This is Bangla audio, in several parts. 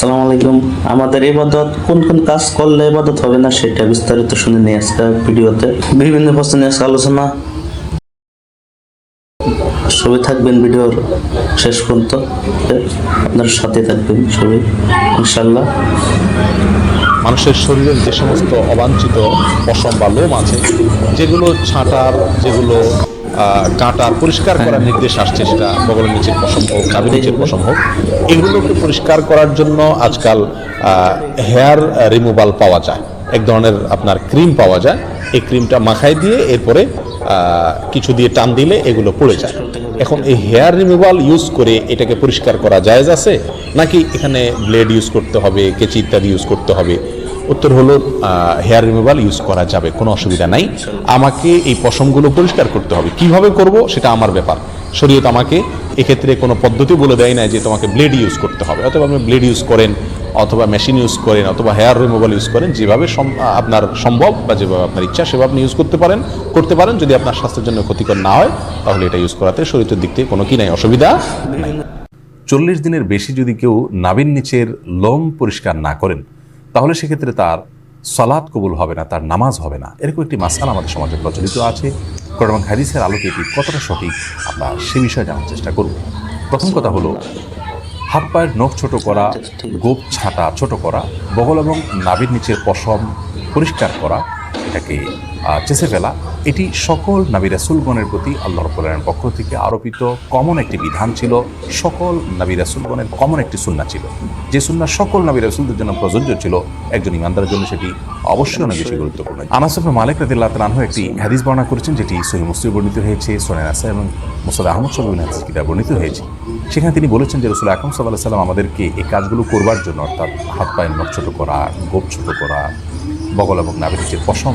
আসসালামু আলাইকুম। আমাদের ইবাদত, কোন কোন কাজ করলে ইবাদত হবে না সেটা বিস্তারিত শুনে নিয়ে আজকে ভিডিওতে বিভিন্ন প্রশ্ন নিয়ে আজকে আলোচনা। সবাই থাকবেন ভিডিওর শেষ পর্যন্ত। আপনার সাথে থাকবেন সবাই ইনশাল্লাহ মানুষের শরীরের যে সমস্ত অবাঞ্ছিত পশম বা লোম আছে, যেগুলো ছাঁটার, যেগুলো কাটার পরিষ্কার করার নির্দেশ আসছে সেটা বগলের নিচের পশম হোক নাভির নিচের পশম হোক এগুলোকে পরিষ্কার করার জন্য আজকাল হেয়ার রিমুভাল পাওয়া যায়। এক ধরনের আপনার ক্রিম পাওয়া যায়। এই ক্রিমটা মাখায় দিয়ে এরপরে কিছু দিয়ে টান দিলে এগুলো পড়ে যায়। এখন এই হেয়ার রিমুভাল ইউজ করে এটাকে পরিষ্কার করা জায়েজ আছে? নাকি এখানে ব্লেড ইউজ করতে হবে কেচি ইত্যাদি ইউজ করতে হবে? উত্তর হলো হেয়ার রিমুভাল ইউজ করা যাবে, কোনো অসুবিধা নাই। আমাকে এই পশমগুলো পরিষ্কার করতে হবে। কীভাবে করব সেটা আমার ব্যাপার। শরীয়ত আমাকে এক্ষেত্রে কোনো পদ্ধতি বলে দেয় না যে তোমাকে ব্লেড ইউজ করতে হবে। অথবা আপনি ব্লেড ইউজ করেন, অথবা মেশিন ইউজ করেন, অথবা হেয়ার রিমুভাল ইউজ করেন, যেভাবে আপনার সম্ভব বা যেভাবে আপনার ইচ্ছা, সেভাবে আপনি ইউজ করতে পারেন। করতে পারেন, যদি আপনার স্বাস্থ্যের জন্য ক্ষতিকর না হয়, তাহলে এটা ইউজ করাতে শরীরের দিক থেকে কোনো কি নাই, অসুবিধা চল্লিশ দিনের বেশি যদি কেউ নাবির নিচের লোম পরিষ্কার না করেন তাহলে সেক্ষেত্রে তার সলাদ কবুল হবে না, তার নামাজ হবে না। এরকম একটি মাসাল আমাদের সমাজে প্রচলিত আছে। কোরআন হাদিসের আলোকে এটি কতটা সঠিক, আমরা সে বিষয়ে জানার চেষ্টা করব। প্রথম কথা হলো, হাত পায়ের নখ ছোট করা, গোপ ছাটা ছোট করা, বগল এবং নাভির নিচের পশম পরিষ্কার করা, এটাকে চেষে ফেলা, এটি সকল নাবি রাসুলগণের প্রতি আল্লাহ রব্বুল্লাহের পক্ষ থেকে আরোপিত কমন একটি বিধান ছিল, সকল নাবি রাসুলগণের কমন একটি সুন্না ছিল। যে সুন্না সকল নাবি রাসুলদের জন্য প্রযোজ্য ছিল, একজন ইমানদারের জন্য সেটি অবশ্যই অনেক বেশি গুরুত্বপূর্ণ আনাস ইবনে মালিক রাদিয়াল্লাহু তাআলা একটি হাদিস বর্ণনা করেছেন, যেটি সহিহ মুসলিম বর্ণিত হয়েছে সোনান আসা এবং মুসাদ আহমদ সবিন হাদিস কিতাব বর্ণিত হয়েছে। সেখানে তিনি বলেছেন যে রসুল আকরম সাল্লাহ সাল্লাম আমাদেরকে এই কাজগুলো করবার জন্য, অর্থাৎ হাত পায়ের নখ করা, গোপ ছোট করা, বগল এবং নাবির নিচের পশম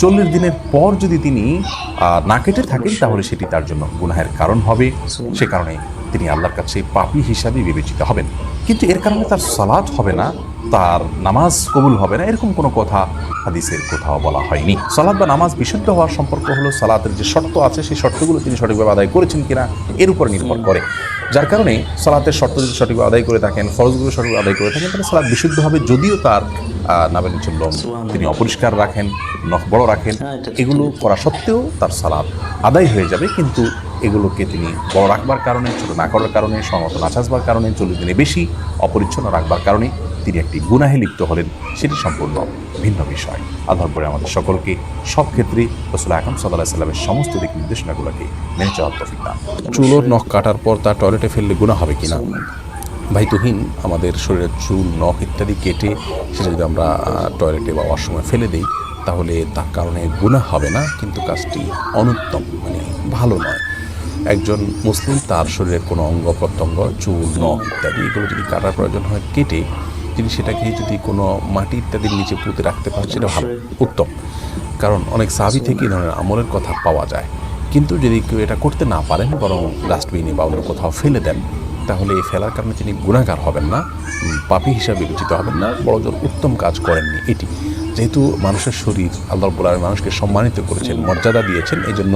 চল্লিশ দিনের পর যদি তিনি না কেটে থাকেন, তাহলে সেটি তার জন্য গুনাহের কারণ হবে। সে কারণে তিনি আল্লাহর কাছে পাপী হিসাবে বিবেচিত হবেন। কিন্তু এর কারণে তার সালাত হবে না, তার নামাজ কবুল হবে না, এরকম কোনো কথা হাদিসের কোথাও বলা হয়নি। সালাদ বা নামাজ বিশুদ্ধ হওয়ার সম্পর্ক হলো, সালাতের যে শর্ত আছে, সেই শর্তগুলো তিনি সঠিকভাবে আদায় করেছেন কিনা, এর উপর নির্ভর করে। যার কারণে সালাতের শর্ত যদি সঠিক আদায় করে থাকেন ফরজগুলো সঠিক আদায় করে থাকেন তাহলে সালাদ বিশুদ্ধভাবে যদিও তার নিচের লোম তিনি অপরিষ্কার রাখেন নখ বড় রাখেন এগুলো করা সত্ত্বেও তার সালাদ আদায় হয়ে যাবে কিন্তু এগুলোকে তিনি বড় রাখবার কারণে, ছোট না করার কারণে না চাষবার কারণে, চল্লিশ দিনে বেশি অপরিচ্ছন্ন রাখবার কারণে তিনি একটি গুনাহে লিপ্ত হলেন। সেটি সম্পূর্ণ ভিন্ন বিষয়। আধার পরে আমাদের সকলকে সব ক্ষেত্রে রসুল আকরম সাল্লাহ সাল্লামের সমস্ত দিক নির্দেশনাগুলোকে মেনে চলার তফিক দান। চুলোর নখ কাটার পর তার টয়লেটে ফেললে গুণা হবে কিনা? ভাই তুহিন, আমাদের শরীরের চুল, নখ ইত্যাদি কেটে সেটা যদি আমরা টয়লেটে বা ওয়াশরুমে ফেলে দিই, তাহলে তার কারণে গুণা হবে না, কিন্তু কাজটি অনুত্তম মানে ভালো নয়। একজন মুসলিম, তার শরীরের কোনো অঙ্গ প্রত্যঙ্গ, চুল, নখ ইত্যাদি, এগুলো যদি কাটার প্রয়োজন হয়, কেটে তিনি সেটাকে যদি কোনো মাটি ইত্যাদির নিচে পুঁতে রাখতে পারেন, সেটা ভালো, উত্তম। কারণ অনেক সাবি থেকে ধরনের আমলের কথা পাওয়া যায়। কিন্তু যদি কেউ এটা করতে না পারেন, বরং ডাস্টবিনে বা অন্য কোথাও ফেলে দেন, তাহলে এই ফেলার কারণে তিনি গুণাগার হবেন না পাপী হিসাবে বিবেচিত হবেন না বড়জোর উত্তম কাজ করেননি এটি। যেহেতু মানুষের শরীর আল্লাহ আলামিন মানুষকে সম্মানিত করেছেন, মর্যাদা দিয়েছেন এই জন্য